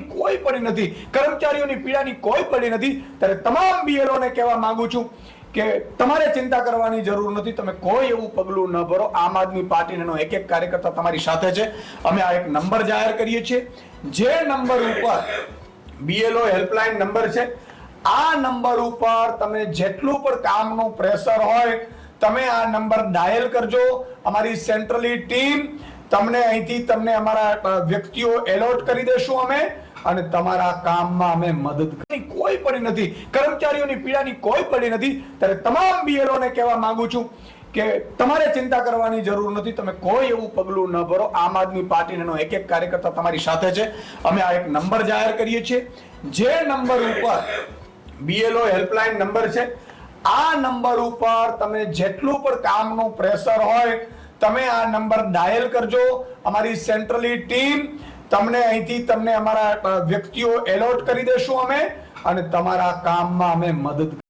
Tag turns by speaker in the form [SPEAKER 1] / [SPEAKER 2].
[SPEAKER 1] કોઈ પડી નથી, કર્મચારીઓની પીડાની કોઈ પડી નથી. ત્યારે તમામ બીએલઓને કહેવા માંગુ છું કે તમારે ચિંતા કરવાની જરૂર નથી. તમે કોઈ એવું પગલું ન ભરો. આમ આદમી પાર્ટીનો એક એક કાર્યકર્તા તમારી સાથે છે. અમે આ એક નંબર જાહેર કરીએ છીએ. જે નંબર ઉપર બીએલઓ હેલ્પલાઇન નંબર છે, આ નંબર ઉપર તમે જેટલું પણ કામનું પ્રેશર હોય, તમે આ નંબર ડાયલ કરજો. અમારી સેન્ટ્રલી ટીમ તમને અહીંથી તમને અમારા વ્યક્તિઓ એલોટ કરી દેશું અમે અને તમારા કામમાં અમે મદદ કરી. કોઈ પડી નથી. કર્મચારીઓની પીડાની કોઈ પડી નથી. ત્યારે તમામ બીએલઓને કહેવા માંગુ છું કે તમારે ચિંતા કરવાની જરૂર નથી. તમે કોઈ એવું પગલું ન ભરો. આમ આદમી પાર્ટીનો એક એક કાર્યકર્તા તમારી સાથે છે. અમે આ એક નંબર જાહેર કરીએ છીએ. જે નંબર ઉપર બીએલઓ હેલ્પલાઇન નંબર છે, આ નંબર ઉપર તમે જેટલું પણ કામનું પ્રેશર હોય તમે આ નંબર ડાયલ કરજો. અમારી સેન્ટ્રલી ટીમ તમને અહીંથી તમને અમારા વ્યક્તિઓ એલોટ કરી દેશું અમે અને તમારા કામમાં અમે મદદ